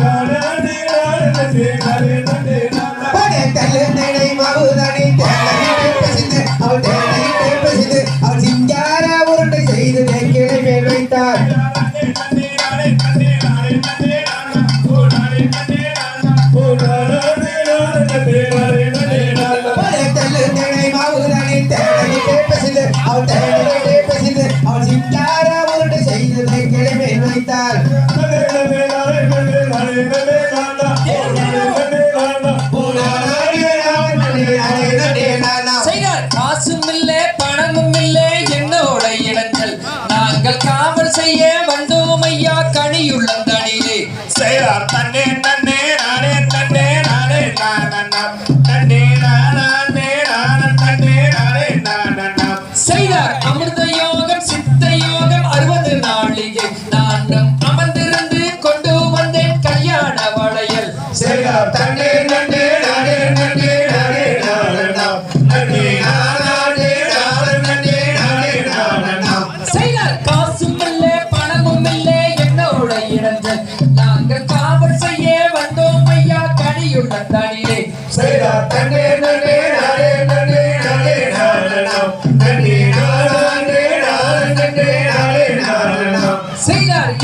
Hare Hare Hare Hare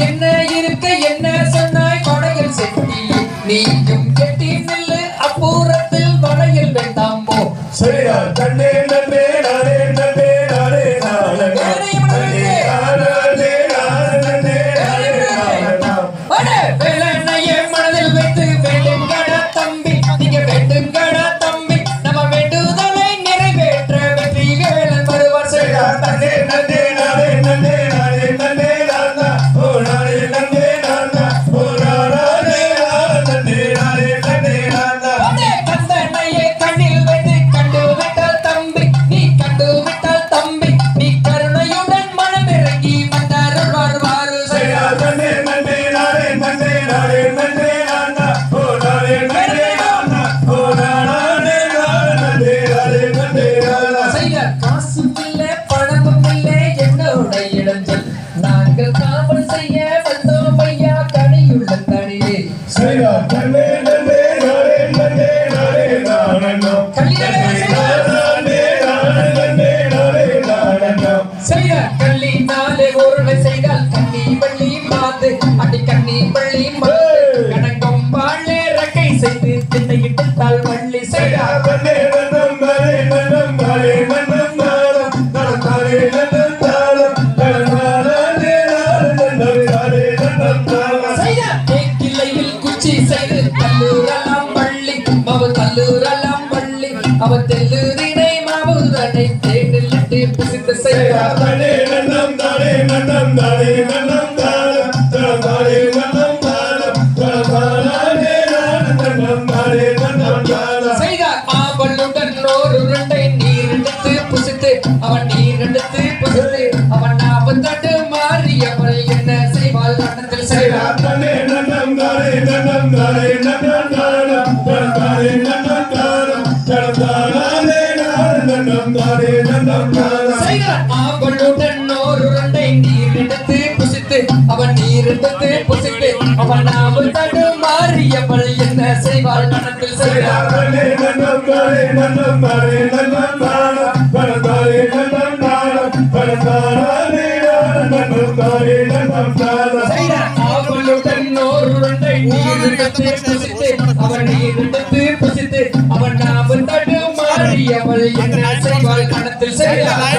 என்ன இருக்க என்ன சொன்னாய்? கொடையில் செட்டி. நீயும் கெட்டி நில்லு அப்பூரத்தில் மலையில் வேண்டாம்போ சரியா தண்ணீர் அவன் நீர் எடுத்து புகுந்து அவன் நாற்பத்தெட்டு மாறி அவரை என்ன செய்வாள்? நடத்தில் செய்வார் நடம் தாரே நடம் தாரே இருந்தது புசித்து அவன் நாவல் தடு மாறியவள் என்ன செய்வாள் மனத்தில் அவன் இருந்தது புசித்து அவன் நாவல் தடு மாறியவள் என்ன செய்வாள்? கணத்தில் செய்வாள்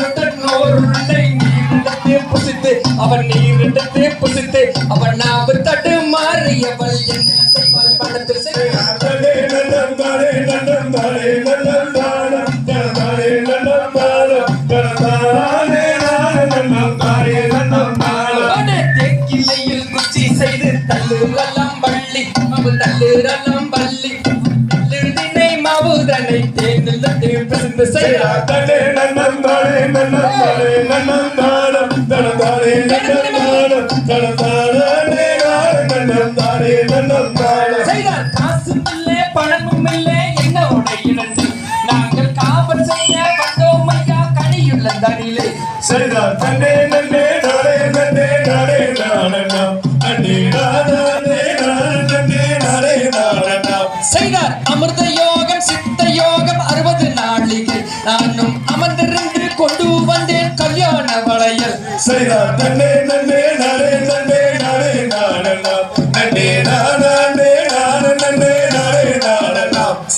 அவன் நீரிட்டத்தை புசித்து அவன் நாவு தடு மாறியவள் என்ன செய்வாள்? பணத்தில் கிளையில் குச்சி செய்து தள்ளுலாம் பள்ளி மவு தள்ளுலாம் பள்ளி தள்ளுதினை மவுதனை தேர்ந்து பிசந்து செய்தார். தன்னே நன்னே நாளே நன்னே நாளே நாளண்ணா அன்னே நானே நன்னே நாளே நாளண்ணா செய்தார். அமிர்த யோகம் சித்த யோகம் அறுபது நாளிகை நானும் அமர்ந்திருந்து கொண்டு வந்தேன் கல்யாண வளையல். செய்தார். தன்னே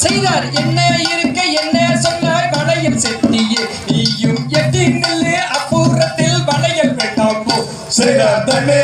செய்தார். என்ன இருக்க என்ன சொன்னாய் வளையல் செட்டியே நீயும் எட்டிங்கள் அப்புறத்தில் வளையல் வேண்டாம் செய்தார் தன்னே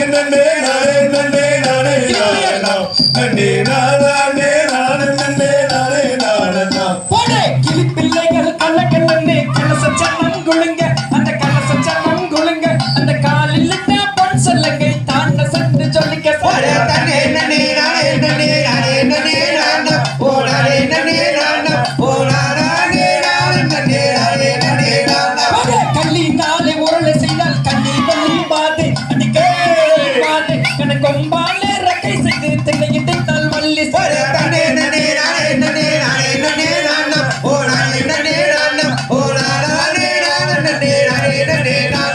na na na